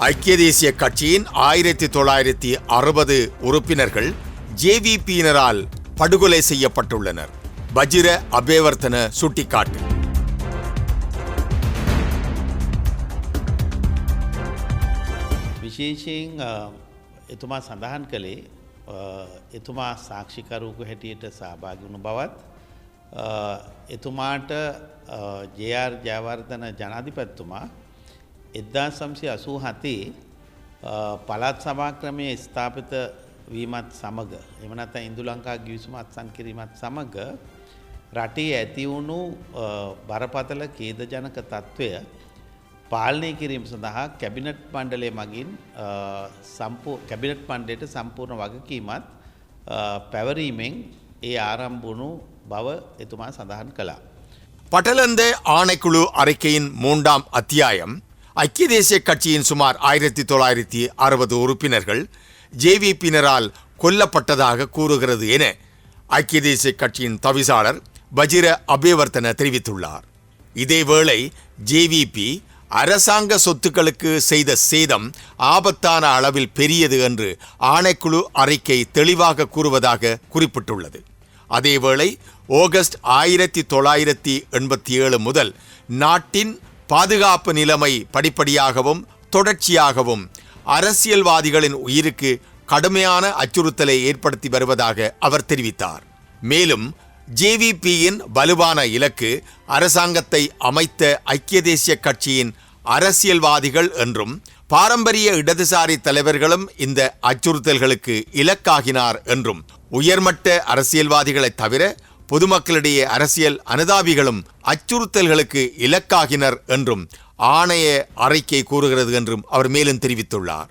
ஐக்கிய தேசிய கட்சியின் ஆயிரத்தி தொள்ளாயிரத்தி அறுபது உறுப்பினர்கள் ஜேவிபியினரால் படுகொலை செய்யப்பட்டுள்ளனர் வஜிர அபேவர்த்தன சுட்டிக்காட்டு විශේෂයෙන් අ, එතුමා සඳහන් කළේ අ, එතුමා සාක්ෂිකරුවකු හැටියට සහභාගි වුණු බවත් අ, එතුමාට ජයාර් ජයවර්ධන ජනාධිපත්තුමා එද්දා සම්සය අසූ හතේ පළත් සමාක්‍රමය ස්ථාපිත වීමත් සමඟ එමනත ඉන්දු ලංකා ගිවිසුම අත්සන් කිරීමත් සමඟ රටේ ඇතිවුණු අ, බරපතල කේදජනක තත්ත්වය පාලනය කිරීම සඳහා කැබිනට් මණ්ඩලය මගින් අ, සම්පූ කැබිනට් මණ්ඩයට සම්පූර්ණ වගකීමත් අ, පැවරීමෙන් ඒ ආරම්භුණු බව එතුමා සඳහන් කළා. பட்டலந்த ஆணைக்குழு அறிக்கையின் மூன்றாம் அத்தியாயம் ஐக்கிய தேசிய கட்சியின் சுமார் ஆயிரத்தி தொள்ளாயிரத்தி அறுபது உறுப்பினர்கள் ஜேவிபியினரால் கொல்லப்பட்டதாக கூறுகிறது என ஐக்கிய தேசிய கட்சியின் தவிசாளர் வஜிர அபேவர்த்தன தெரிவித்துள்ளார். இதேவேளை ஜேவிபி அரசாங்க சொத்துக்களுக்கு செய்த சேதம் ஆபத்தான அளவில் பெரியது என்று ஆணைக்குழு அறிக்கை தெளிவாக கூறுவதாக குறிப்பிட்டுள்ளது. அதேவேளை ஆகஸ்ட் ஆயிரத்தி தொள்ளாயிரத்தி எண்பத்தி ஏழு முதல் நாட்டின் பாதுகாப்பு நிலைமை படிப்படியாகவும் தொடர்ச்சியாகவும் அரசியல்வாதிகளின் உயிருக்கு கடுமையான அச்சுறுத்தலை ஏற்படுத்தி வருவதாக அவர் தெரிவித்தார். மேலும் ஜேவிபியின் வலுவான இலக்கு அரசாங்கத்தை அமைத்த ஐக்கிய தேசிய கட்சியின் அரசியல்வாதிகள் என்றும் பாரம்பரிய இடதுசாரி தலைவர்களும் இந்த அச்சுறுத்தல்களுக்கு இலக்காகினார் என்றும் உயர்மட்ட அரசியல்வாதிகளை தவிர பொதுமக்களிடையே அரசியல் அனுதாபிகளும் அச்சுறுத்தல்களுக்கு இலக்காகினர் என்றும் ஆணைய அறிக்கை கூறுகிறது என்றும் அவர் மேலும் தெரிவித்துள்ளார்.